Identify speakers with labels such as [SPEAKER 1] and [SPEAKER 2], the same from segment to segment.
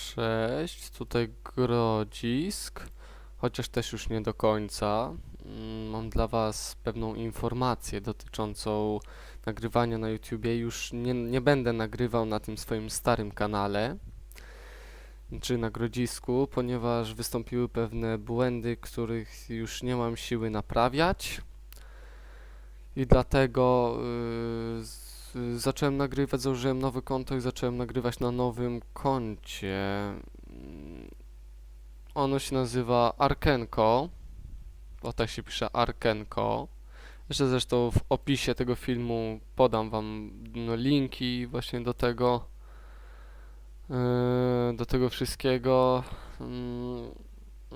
[SPEAKER 1] Cześć, tutaj Grodzisk, chociaż też już nie do końca. Mm, Mam dla Was pewną informację dotyczącą nagrywania na YouTubie. Już nie, nie będę nagrywał na tym swoim starym kanale, czy na Grodzisku, ponieważ wystąpiły pewne błędy, których już nie mam siły naprawiać. I dlatego y, z, zacząłem nagrywać, założyłem nowe konto i zacząłem nagrywać na nowym koncie. Mm, Ono się nazywa Arkenko. O tak się pisze Arkenko. Jeszcze zresztą w opisie tego filmu podam wam no, linki właśnie do tego. yy, do tego wszystkiego. Mm,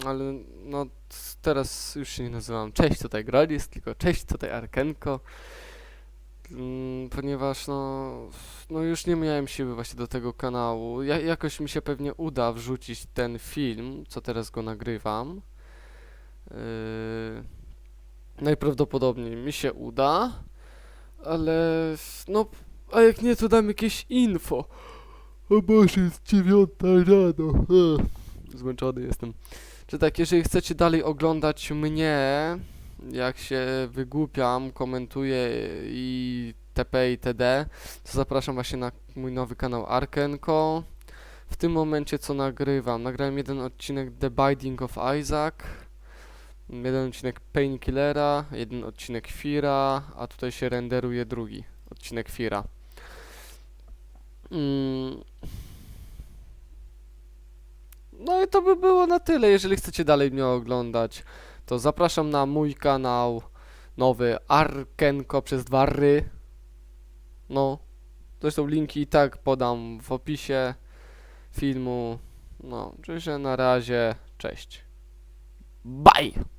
[SPEAKER 1] ale no teraz już się nie nazywam Cześć tutaj Grodzis, tylko Cześć tutaj Arkenko. Mm, ponieważ no, no już nie miałem siły właśnie do tego kanału. Ja, jakoś mi się pewnie uda wrzucić ten film, co teraz go nagrywam. Yy, najprawdopodobniej mi się uda, ale no, a jak nie, to dam jakieś info. O Boże, jest dziewiąta rano. Zmęczony jestem. Czy tak, jeżeli chcecie dalej oglądać mnie, jak się wygłupiam, komentuję i TP i TD, to zapraszam właśnie na mój nowy kanał Arkenko. W tym momencie co nagrywam? Nagrałem jeden odcinek The Binding of Isaac, jeden odcinek Painkillera, jeden odcinek Fira, a tutaj się renderuje drugi odcinek Fira. Mm. No i to by było na tyle. Jeżeli chcecie dalej mnie oglądać, to zapraszam na mój kanał nowy Arkenko przez dwa ry. No, zresztą linki i tak podam w opisie filmu. No, czyli że na razie, cześć. Bye!